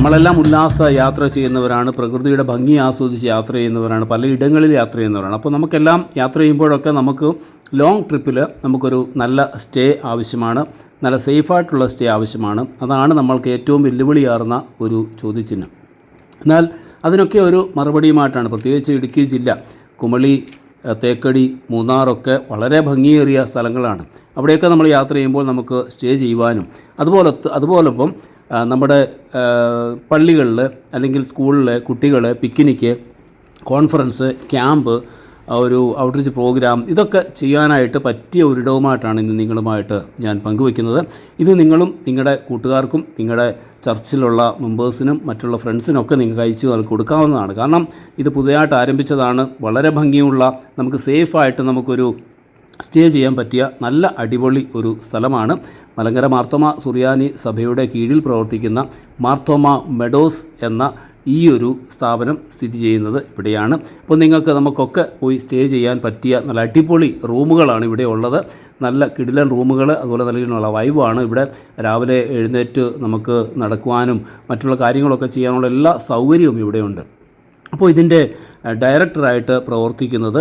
നമ്മളെല്ലാം ഉല്ലാസ യാത്ര ചെയ്യുന്നവരാണ് പ്രകൃതിയുടെ ഭംഗി ആസ്വദിച്ച് യാത്ര ചെയ്യുന്നവരാണ് പല ഇടങ്ങളിൽ യാത്ര ചെയ്യുന്നവരാണ്. അപ്പോൾ നമുക്കെല്ലാം യാത്ര ചെയ്യുമ്പോഴൊക്കെ നമുക്ക് ലോങ് ട്രിപ്പിൽ നമുക്കൊരു നല്ല സ്റ്റേ ആവശ്യമാണ് നല്ല സേഫായിട്ടുള്ള സ്റ്റേ ആവശ്യമാണ്. അതാണ് നമ്മൾക്ക് ഏറ്റവും വെല്ലുവിളിയാർന്ന ഒരു ചോദ്യചിഹ്നം. എന്നാൽ അതിനൊക്കെ ഒരു മറുപടിയുമായിട്ടാണ് പ്രത്യേകിച്ച് ഇടുക്കി ജില്ല കുമളി തേക്കടി മൂന്നാറൊക്കെ വളരെ ഭംഗിയേറിയ സ്ഥലങ്ങളാണ്. അവിടെയൊക്കെ നമ്മൾ യാത്ര ചെയ്യുമ്പോൾ നമുക്ക് സ്റ്റേ ചെയ്യുവാനും അതുപോലെ അതുപോലൊപ്പം നമ്മുടെ പള്ളികളിൽ അല്ലെങ്കിൽ സ്കൂളിൽ കുട്ടികൾ പിക്നിക്ക് കോൺഫറൻസ് ക്യാമ്പ് ഒരു ഔട്ട്റീച്ച് പ്രോഗ്രാം ഇതൊക്കെ ചെയ്യാനായിട്ട് പറ്റിയ ഒരിടവുമായിട്ടാണ് ഇന്ന് നിങ്ങളുമായിട്ട് ഞാൻ പങ്കുവയ്ക്കുന്നത്. ഇത് നിങ്ങളും നിങ്ങളുടെ കൂട്ടുകാർക്കും നിങ്ങളുടെ ചർച്ചിലുള്ള മെമ്പേഴ്സിനും മറ്റുള്ള ഫ്രണ്ട്സിനൊക്കെ നിങ്ങൾക്ക് അയച്ചു കൊടുക്കാവുന്നതാണ്. കാരണം ഇത് പുതിയതായിട്ട് ആരംഭിച്ചതാണ്. വളരെ ഭംഗിയുള്ള നമുക്ക് സേഫായിട്ട് നമുക്കൊരു സ്റ്റേ ചെയ്യാൻ പറ്റിയ നല്ല അടിപൊളി ഒരു സ്ഥലമാണ്. മലങ്കര മാർത്തോമ സുറിയാനി സഭയുടെ കീഴിൽ പ്രവർത്തിക്കുന്ന മാർത്തോമ മെഡോസ് എന്ന ഈ ഒരു സ്ഥാപനം സ്ഥിതി ചെയ്യുന്നത് ഇവിടെയാണ്. അപ്പോൾ നിങ്ങൾക്ക് നമുക്കൊക്കെ പോയി സ്റ്റേ ചെയ്യാൻ പറ്റിയ നല്ല അടിപൊളി റൂമുകളാണ് ഇവിടെ ഉള്ളത്. നല്ല കിടിലൻ റൂമുകൾ അതുപോലെ നൽകിയിട്ടുള്ള വൈവാണ് ഇവിടെ. രാവിലെ എഴുന്നേറ്റ് നമുക്ക് നടക്കുവാനും മറ്റുള്ള കാര്യങ്ങളൊക്കെ ചെയ്യാനുള്ള എല്ലാ സൗകര്യവും ഇവിടെയുണ്ട് അപ്പോൾ ഇതിന്റെ ഡയറക്ടറായിട്ട് പ്രവർത്തിക്കുന്നത്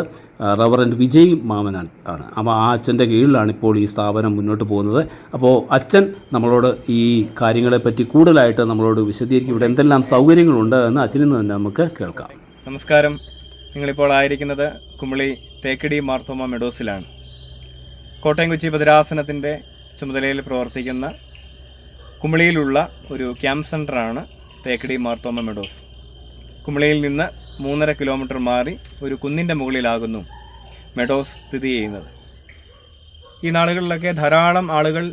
റവറന്റ് വിജയ് മാമൻ ആണ്. അപ്പോൾ ആ അച്ഛന്റെ കീഴിലാണ് ഇപ്പോൾ ഈ സ്ഥാപനം മുന്നോട്ട് പോകുന്നത്. അപ്പോൾ അച്ഛൻ നമ്മളോട് ഈ കാര്യങ്ങളെപ്പറ്റി കൂടുതലായിട്ട് നമ്മളോട് വിശദീകരിക്കും. ഇവിടെ എന്തെല്ലാം സൗകര്യങ്ങളുണ്ട് എന്ന് അച്ഛനിൽ നിന്ന് തന്നെ നമുക്ക് കേൾക്കാം. നമസ്കാരം. നിങ്ങളിപ്പോൾ ആയിരിക്കുന്നത് കുമളി തേക്കടി മാർത്തോമ മെഡോസിലാണ്. കോട്ടയം കൊച്ചി ഭദ്രാസനത്തിന്റെ ചുമതലയിൽ പ്രവർത്തിക്കുന്ന കുമളിയിലുള്ള ഒരു ക്യാമ്പ് സെന്ററാണ് തേക്കടി മാർത്തോമ മെഡോസ്. കുമളിയിൽ നിന്ന് മൂന്നര കിലോമീറ്റർ മാറി ഒരു കുന്നിന്റെ മുകളിലാകുന്നു മെഡോസ് സ്ഥിതി ചെയ്യുന്നത്. ഈ നാളുകളിലൊക്കെ ധാരാളം ആളുകൾ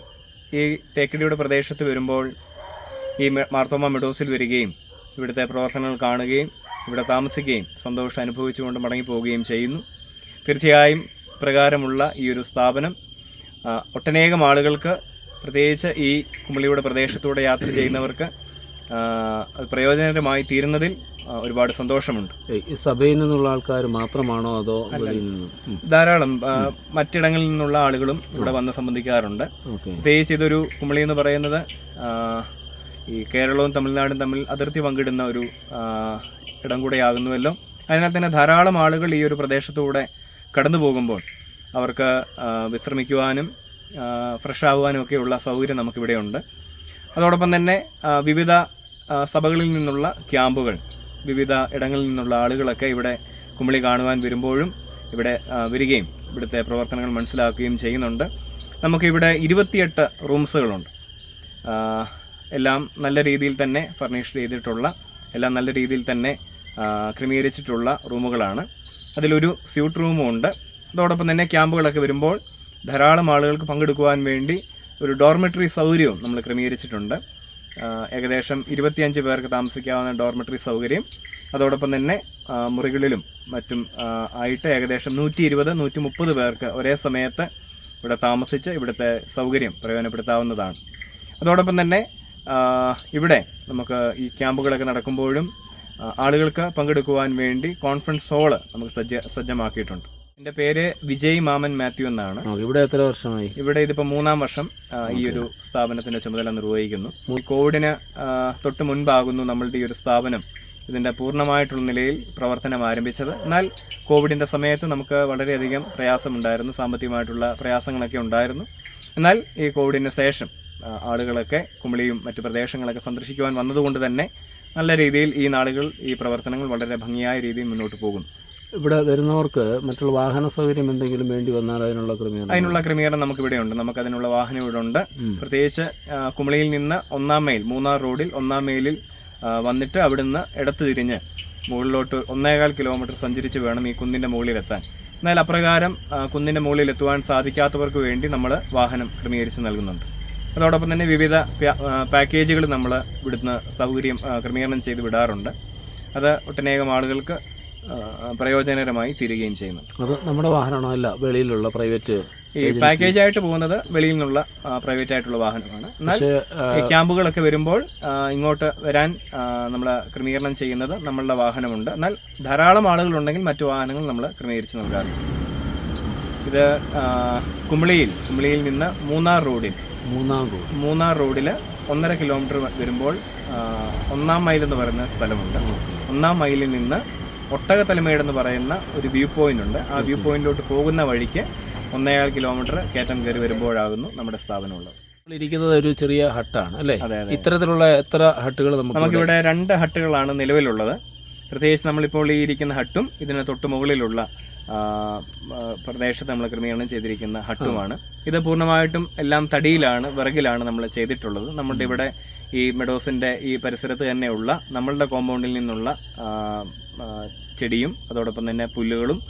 ഈ തേക്കടിയുടെ പ്രദേശത്ത് വരുമ്പോൾ ഈ മാർത്തോമ മെഡോസിൽ വരികയും ഇവിടുത്തെ പ്രവർത്തനങ്ങൾ കാണുകയും ഇവിടെ താമസിക്കുകയും സന്തോഷം അനുഭവിച്ചുകൊണ്ട് മടങ്ങിപ്പോവുകയും ചെയ്യുന്നു. തീർച്ചയായും പ്രകാരമുള്ള ഈ ഒരു സ്ഥാപനം ഒട്ടനേകം ആളുകൾക്ക് പ്രത്യേകിച്ച് ഈ കുമളിയുടെ പ്രദേശത്തൂടെ യാത്ര ചെയ്യുന്നവർക്ക് പ്രയോജനകരമായി തീരുന്നതിൽ ഒരുപാട് സന്തോഷമുണ്ട്. സഭയിൽ നിന്നുള്ള ആൾക്കാർ മാത്രമാണോ അതോ ധാരാളം മറ്റിടങ്ങളിൽ നിന്നുള്ള ആളുകളും ഇവിടെ വന്ന് സംബന്ധിക്കാറുണ്ട്. പ്രത്യേകിച്ച് ഇതൊരു കുമളി എന്ന് പറയുന്നത് ഈ കേരളവും തമിഴ്നാടും തമ്മിൽ അതിർത്തി പങ്കിടുന്ന ഒരു ഇടം കൂടെയാകുന്നുവല്ലോ. അതിനാൽ തന്നെ ധാരാളം ആളുകൾ ഈ ഒരു പ്രദേശത്തൂടെ കടന്നു പോകുമ്പോൾ അവർക്ക് വിശ്രമിക്കുവാനും ഫ്രഷ് ആകുവാനും ഒക്കെയുള്ള സൗകര്യം നമുക്കിവിടെ ഉണ്ട് അതോടൊപ്പം തന്നെ വിവിധ സഭകളിൽ നിന്നുള്ള ക്യാമ്പുകൾ വിവിധ ഇടങ്ങളിൽ നിന്നുള്ള ആളുകളൊക്കെ ഇവിടെ കുമളി കാണുവാൻ വരുമ്പോഴും ഇവിടെ വരികയും ഇവിടുത്തെ പ്രവർത്തനങ്ങൾ മനസ്സിലാക്കുകയും ചെയ്യുന്നുണ്ട്. നമുക്കിവിടെ ഇരുപത്തിയെട്ട് റൂംസുകളുണ്ട്. എല്ലാം നല്ല രീതിയിൽ തന്നെ ഫർണിഷ് ചെയ്തിട്ടുള്ള എല്ലാം നല്ല രീതിയിൽ തന്നെ ക്രമീകരിച്ചിട്ടുള്ള റൂമുകളാണ്. അതിലൊരു സ്യൂട്ട് റൂമും ഉണ്ട്. അതോടൊപ്പം തന്നെ ക്യാമ്പുകളൊക്കെ വരുമ്പോൾ ധാരാളം ആളുകൾക്ക് പങ്കെടുക്കുവാൻ വേണ്ടി ഒരു ഡോർമെറ്ററി സൗകര്യവും നമ്മൾ ക്രമീകരിച്ചിട്ടുണ്ട്. ഏകദേശം ഇരുപത്തിയഞ്ച് പേർക്ക് താമസിക്കാവുന്ന ഡോർമെറ്ററി സൗകര്യം. അതോടൊപ്പം തന്നെ മുറികളിലും മറ്റും ആയിട്ട് ഏകദേശം നൂറ്റി ഇരുപത് നൂറ്റി മുപ്പത് പേർക്ക് ഒരേ സമയത്ത് ഇവിടെ താമസിച്ച് ഇവിടുത്തെ സൗകര്യം പ്രയോജനപ്പെടുത്താവുന്നതാണ്. അതോടൊപ്പം തന്നെ ഇവിടെ നമുക്ക് ഈ ക്യാമ്പുകളൊക്കെ നടക്കുമ്പോഴും ആളുകൾക്ക് പങ്കെടുക്കുവാൻ വേണ്ടി കോൺഫറൻസ് ഹാൾ നമുക്ക് സജ്ജ സജ്ജമാക്കിയിട്ടുണ്ട്. എന്റെ പേര് വിജയ് മാമൻ മാത്യു എന്നാണ്. ഇവിടെ എത്ര വർഷമായി? ഇവിടെ ഇതിപ്പോ മൂന്നാം വർഷം ഈ ഒരു സ്ഥാപനത്തിന്റെ ചുമതല നിർവഹിക്കുന്നു. കോവിഡിന് തൊട്ട് മുൻപാകുന്നു നമ്മളുടെ ഈ ഒരു സ്ഥാപനം ഇതിന്റെ പൂർണമായിട്ടുള്ള നിലയിൽ പ്രവർത്തനം ആരംഭിച്ചത്. എന്നാൽ കോവിഡിന്റെ സമയത്ത് നമുക്ക് വളരെയധികം പ്രയാസമുണ്ടായിരുന്നു സാമ്പത്തികമായിട്ടുള്ള പ്രയാസങ്ങളൊക്കെ ഉണ്ടായിരുന്നു. എന്നാൽ ഈ കോവിഡിന് ശേഷം ആളുകളൊക്കെ കുമളിയും മറ്റു പ്രദേശങ്ങളൊക്കെ സന്ദർശിക്കുവാൻ വന്നതുകൊണ്ട് തന്നെ നല്ല രീതിയിൽ ഈ നാളുകൾ ഈ പ്രവർത്തനങ്ങൾ വളരെ ഭംഗിയായ രീതിയിൽ മുന്നോട്ട് പോകുന്നു. ഇവിടെ വരുന്നവർക്ക് മറ്റുള്ള വാഹന സൗകര്യം എന്തെങ്കിലും വേണ്ടി വന്നാൽ അതിനുള്ള ക്രമീകരണം അതിനുള്ള ക്രമീകരണം നമുക്ക് ഇവിടെ ഉണ്ട്. നമുക്ക് അതിനുള്ള വാഹനം ഇവിടെ ഉണ്ട്. പ്രത്യേകിച്ച് കുമളിയിൽ നിന്ന് ഒന്നാം മൈൽ മൂന്നാർ റോഡിൽ ഒന്നാം മൈലിൽ വന്നിട്ട് അവിടുന്ന് ഇടത്ത് തിരിഞ്ഞ് മുകളിലോട്ട് ഒന്നേകാൽ കിലോമീറ്റർ സഞ്ചരിച്ച് വേണം ഈ കുന്നിന്റെ മുകളിലെത്താൻ. എന്നാൽ അപ്രകാരം കുന്നിന്റെ മുകളിൽ എത്തുവാൻ സാധിക്കാത്തവർക്ക് വേണ്ടി നമ്മൾ വാഹനം ക്രമീകരിച്ച് നൽകുന്നുണ്ട്. അതോടൊപ്പം തന്നെ വിവിധ പാക്കേജുകൾ നമ്മൾ ഇവിടുന്ന് സൗകര്യം ക്രമീകരണം ചെയ്ത് വിടാറുണ്ട്. അത് ഒട്ടനേകം ആളുകൾക്ക് പ്രയോജനകരമായി തീരുകയും ചെയ്യുന്നു. അത് നമ്മുടെ വാഹനമാണോ? അല്ല വെളിയിലുള്ള പ്രൈവറ്റ് ഈ പാക്കേജ് ആയിട്ട് പോകുന്നത് വെളിയിൽ നിന്നുള്ള പ്രൈവറ്റ് ആയിട്ടുള്ള വാഹനമാണ്. എന്നാൽ ക്യാമ്പുകളൊക്കെ വരുമ്പോൾ ഇങ്ങോട്ട് വരാൻ നമ്മൾ ക്രമീകരണം ചെയ്യുന്നത് നമ്മളുടെ വാഹനമുണ്ട്. എന്നാൽ ധാരാളം ആളുകളുണ്ടെങ്കിൽ മറ്റു വാഹനങ്ങൾ നമ്മൾ ക്രമീകരിച്ച് നൽകാറുണ്ട് ഇത് കുമിളിയിൽ കുമളിയിൽ നിന്ന് മൂന്നാർ റോഡിൽ മൂന്നാർ റോഡ്. മൂന്നാർ റോഡിൽ ഒന്നര കിലോമീറ്റർ വരുമ്പോൾ ഒന്നാം മൈൽ എന്ന് പറയുന്ന സ്ഥലമുണ്ട്. ഒന്നാം മൈലിൽ നിന്ന് ഒട്ടകത്തലമേട് എന്ന് പറയുന്ന ഒരു വ്യൂ പോയിന്റ് ഉണ്ട്. ആ വ്യൂ പോയിന്റിലോട്ട് പോകുന്ന വഴിക്ക് ഒന്നേകാൽ കിലോമീറ്റർ കയറ്റം കയറി വരുമ്പോഴാകുന്നു നമ്മുടെ സ്ഥാപനമുള്ളത്. ഇരിക്കുന്നത് ഒരു ചെറിയ ഹട്ടാണ് അല്ലേ? ഇത്തരത്തിലുള്ള എത്ര ഹട്ടുകൾ നമുക്ക് ഇവിടെ രണ്ട് ഹട്ടുകളാണ് നിലവിലുള്ളത്. പ്രത്യേകിച്ച് നമ്മളിപ്പോൾ ഈ ഇരിക്കുന്ന ഹട്ടും ഇതിന് തൊട്ട് മുകളിലുള്ള പ്രദേശത്ത് നമ്മൾ ക്രമീകരണം ചെയ്തിരിക്കുന്ന ഹട്ടുമാണ്. ഇത് പൂർണമായിട്ടും എല്ലാം തടിയിലാണ് വിറകിലാണ് നമ്മൾ ചെയ്തിട്ടുള്ളത്. നമ്മുടെ ഇവിടെ ഈ മെഡോസിന്റെ ഈ പരിസരത്ത് തന്നെയുള്ള നമ്മളുടെ കോമ്പൗണ്ടിൽ നിന്നുള്ള ചെടിയും അതോടൊപ്പം തന്നെ പുല്ലുകളും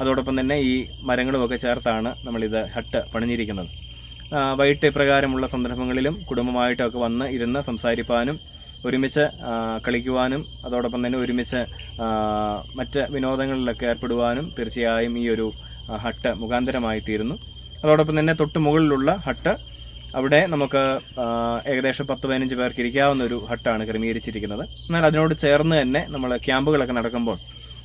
അതോടൊപ്പം തന്നെ ഈ മരങ്ങളും ഒക്കെ ചേർത്താണ് നമ്മളിത് ഹട്ട് പണിഞ്ഞിരിക്കുന്നത്. വൈകിട്ട് ഇപ്രകാരമുള്ള സന്ദർഭങ്ങളിലും കുടുംബമായിട്ടൊക്കെ വന്ന് ഇരുന്ന് സംസാരിപ്പാനും ഒരുമിച്ച് കളിക്കുവാനും അതോടൊപ്പം തന്നെ ഒരുമിച്ച് മറ്റ് വിനോദങ്ങളിലൊക്കെ ഏർപ്പെടുവാനും തീർച്ചയായും ഈ ഒരു ഹട്ട് മുഖാന്തരമായി തീരുന്നു. അതോടൊപ്പം തന്നെ തൊട്ട് മുകളിലുള്ള ഹട്ട് അവിടെ നമുക്ക് ഏകദേശം പത്ത് പതിനഞ്ച് പേർക്ക് ഇരിക്കാവുന്ന ഒരു ഹട്ടാണ് ക്രമീകരിച്ചിരിക്കുന്നത്. എന്നാൽ അതിനോട് ചേർന്ന് തന്നെ നമ്മൾ ക്യാമ്പുകളൊക്കെ നടക്കുമ്പോൾ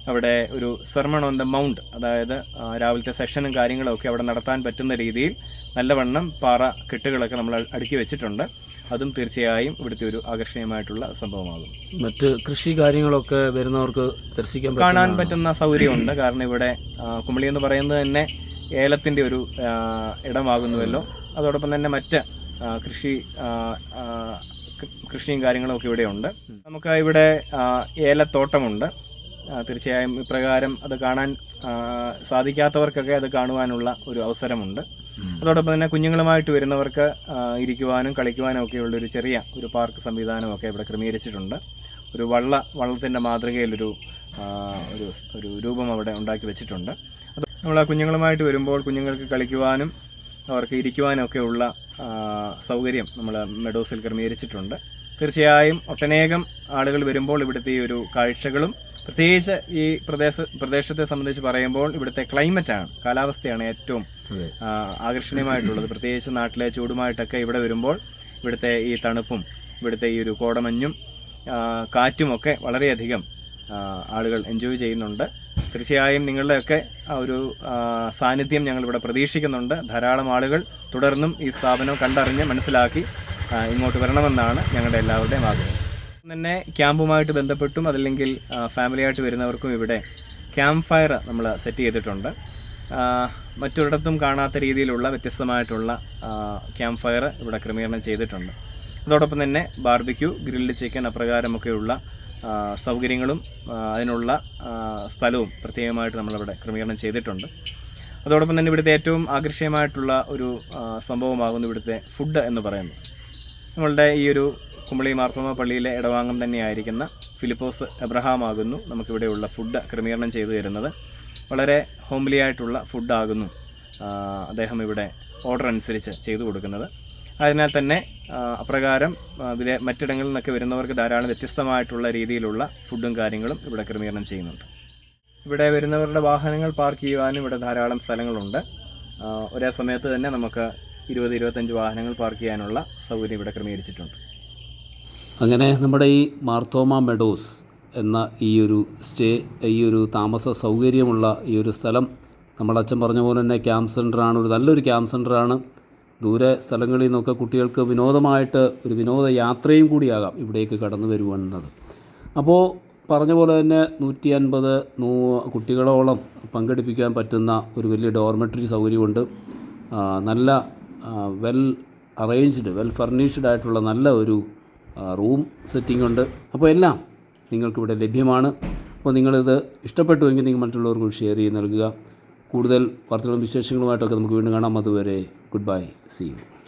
അവിടെ ഒരു സെർമൺ ഓൺ ദ മൗണ്ട് അതായത് രാവിലത്തെ സെഷനും കാര്യങ്ങളൊക്കെ അവിടെ നടത്താൻ പറ്റുന്ന രീതിയിൽ നല്ലവണ്ണം പാറ കെട്ടുകളൊക്കെ നമ്മൾ അടുക്കി വെച്ചിട്ടുണ്ട്. അതും തീർച്ചയായും ഇവിടുത്തെ ഒരു ആകർഷണീയമായിട്ടുള്ള സംഭവമാകും. മറ്റ് കൃഷി കാര്യങ്ങളൊക്കെ വരുന്നവർക്ക് ദർശിക്കാൻ കാണാൻ പറ്റുന്ന സൗകര്യമുണ്ട്. കാരണം ഇവിടെ കുമളി എന്ന് പറയുന്നത് തന്നെ ഏലത്തിന്റെ ഒരു ഇടമാകുന്നുവല്ലോ. അതോടൊപ്പം തന്നെ മറ്റ് കൃഷി കൃഷിയും കാര്യങ്ങളും ഒക്കെ ഇവിടെ ഉണ്ട്. നമുക്ക് ഇവിടെ ഏലത്തോട്ടമുണ്ട്. തീർച്ചയായും ഇപ്രകാരം അത് കാണാൻ സാധിക്കാത്തവർക്കൊക്കെ അത് കാണുവാനുള്ള ഒരു അവസരമുണ്ട്. അതോടൊപ്പം തന്നെ കുഞ്ഞുങ്ങളുമായിട്ട് വരുന്നവർക്ക് ഇരിക്കുവാനും കളിക്കുവാനും ഒക്കെയുള്ള ഒരു ചെറിയ ഒരു പാർക്ക് സംവിധാനമൊക്കെ ഇവിടെ ക്രമീകരിച്ചിട്ടുണ്ട്. ഒരു വള്ള വള്ളത്തിന്റെ മാതൃകയിലൊരു ഒരു ഒരു രൂപം അവിടെ ഉണ്ടാക്കി വെച്ചിട്ടുണ്ട്. അത് നമ്മൾ കുഞ്ഞുങ്ങളുമായിട്ട് വരുമ്പോൾ കുഞ്ഞുങ്ങൾക്ക് കളിക്കുവാനും അവർക്ക് ഇരിക്കുവാനും ഒക്കെ ഉള്ള സൗകര്യം നമ്മൾ മെഡോസിൽ ക്രമീകരിച്ചിട്ടുണ്ട്. തീർച്ചയായും ഒട്ടനേകം ആളുകൾ വരുമ്പോൾ ഇവിടുത്തെ ഈ ഒരു കാഴ്ചകളും പ്രത്യേകിച്ച് ഈ പ്രദേശ പ്രദേശത്തെ സംബന്ധിച്ച് പറയുമ്പോൾ ഇവിടുത്തെ ക്ലൈമറ്റാണ് കാലാവസ്ഥയാണ് ഏറ്റവും ആകർഷണീയമായിട്ടുള്ളത്. പ്രത്യേകിച്ച് നാട്ടിലെ ചൂടുമായിട്ടൊക്കെ ഇവിടെ വരുമ്പോൾ ഇവിടുത്തെ ഈ തണുപ്പും ഇവിടുത്തെ ഈ ഒരു കോടമഞ്ഞും കാറ്റുമൊക്കെ വളരെയധികം ആളുകൾ എൻജോയ് ചെയ്യുന്നുണ്ട്. തീർച്ചയായും നിങ്ങളുടെയൊക്കെ ഒരു സാന്നിധ്യം ഞങ്ങളിവിടെ പ്രതീക്ഷിക്കുന്നുണ്ട്. ധാരാളം ആളുകൾ തുടർന്നും ഈ സ്ഥാപനം കണ്ടറിഞ്ഞ് മനസ്സിലാക്കി ഇങ്ങോട്ട് വരണമെന്നാണ് ഞങ്ങളുടെ എല്ലാവരുടെയും ആഗ്രഹം. തന്നെ ക്യാമ്പുമായിട്ട് ബന്ധപ്പെട്ടും അതല്ലെങ്കിൽ ഫാമിലിയായിട്ട് വരുന്നവർക്കും ഇവിടെ ക്യാമ്പ് ഫയർ നമ്മൾ സെറ്റ് ചെയ്തിട്ടുണ്ട്. മറ്റൊരിടത്തും കാണാത്ത രീതിയിലുള്ള വ്യത്യസ്തമായിട്ടുള്ള ക്യാമ്പ് ഫയർ ഇവിടെ ക്രമീകരണം ചെയ്തിട്ടുണ്ട്. അതോടൊപ്പം തന്നെ ബാർബിക്യൂ ഗ്രിൽഡ് ചിക്കൻ അപ്രകാരമൊക്കെയുള്ള സൗകര്യങ്ങളും അതിനുള്ള സ്ഥലവും പ്രത്യേകമായിട്ട് നമ്മളിവിടെ ക്രമീകരണം ചെയ്തിട്ടുണ്ട്. അതോടൊപ്പം തന്നെ ഇവിടുത്തെ ഏറ്റവും ആകർഷകമായിട്ടുള്ള ഒരു സംഭവമാകുന്നു ഇവിടുത്തെ ഫുഡ് എന്ന് പറയുന്നത്. നമ്മളുടെ ഈ ഒരു കുമ്പളി മാർത്തോമ പള്ളിയിലെ ഇടവാംഗം തന്നെയായിരിക്കുന്ന ഫിലിപ്പോസ് എബ്രഹാം ആകുന്നു നമുക്കിവിടെയുള്ള ഫുഡ് ക്രമീകരണം ചെയ്തു തരുന്നത്. വളരെ ഹോംലി ആയിട്ടുള്ള ഫുഡാകുന്നു അദ്ദേഹം ഇവിടെ ഓർഡർ അനുസരിച്ച് ചെയ്തു കൊടുക്കുന്നത്. അതിനാൽ തന്നെ അപ്രകാരം ഇതിലെ മറ്റിടങ്ങളിൽ നിന്നൊക്കെ വരുന്നവർക്ക് ധാരാളം വ്യത്യസ്തമായിട്ടുള്ള രീതിയിലുള്ള ഫുഡും കാര്യങ്ങളും ഇവിടെ ക്രമീകരണം ചെയ്യുന്നുണ്ട്. ഇവിടെ വരുന്നവരുടെ വാഹനങ്ങൾ പാർക്ക് ചെയ്യുവാനും ഇവിടെ ധാരാളം സ്ഥലങ്ങളുണ്ട്. ഒരേ സമയത്ത് തന്നെ നമുക്ക് ഇരുപത് ഇരുപത്തഞ്ച് വാഹനങ്ങൾ പാർക്ക് ചെയ്യാനുള്ള സൗകര്യം ഇവിടെ ക്രമീകരിച്ചിട്ടുണ്ട്. അങ്ങനെ നമ്മുടെ ഈ മാർത്തോമ മെഡോസ് എന്ന ഈ ഒരു സ്റ്റേ ഈ ഒരു താമസ സൗകര്യമുള്ള ഈ ഒരു സ്ഥലം നമ്മൾ അച്ഛൻ പറഞ്ഞ പോലെ തന്നെ ക്യാമ്പ് സെന്ററാണ് ഒരു നല്ലൊരു ക്യാമ്പ് സെന്ററാണ് ദൂരെ സ്ഥലങ്ങളിൽ നിന്നൊക്കെ കുട്ടികൾക്ക് വിനോദമായിട്ട് ഒരു വിനോദ യാത്രയും കൂടിയാകാം ഇവിടേക്ക് കടന്നു വരുവാനുള്ളത് അപ്പോൾ പറഞ്ഞ പോലെ തന്നെ നൂറ്റി അൻപത് നൂ കുട്ടികളോളം പങ്കെടുപ്പിക്കാൻ പറ്റുന്ന ഒരു വലിയ ഡോർമെറ്ററി സൗകര്യമുണ്ട്. നല്ല വെൽ അറേഞ്ച്ഡ് വെൽ ഫർണിഷ്ഡ് ആയിട്ടുള്ള നല്ല ഒരു റൂം സെറ്റിംഗ് ഉണ്ട്. അപ്പോൾ എല്ലാം നിങ്ങൾക്കിവിടെ ലഭ്യമാണ്. അപ്പോൾ നിങ്ങളിത് ഇഷ്ടപ്പെട്ടുവെങ്കിൽ നിങ്ങൾ മറ്റുള്ളവർക്ക് ഷെയർ ചെയ്ത് നൽകുക. കൂടുതൽ വാർത്തകളും വിശേഷങ്ങളുമായിട്ടൊക്കെ നമുക്ക് വീണ്ടും കാണാം. അതുവരെ ഗുഡ് ബൈ. C U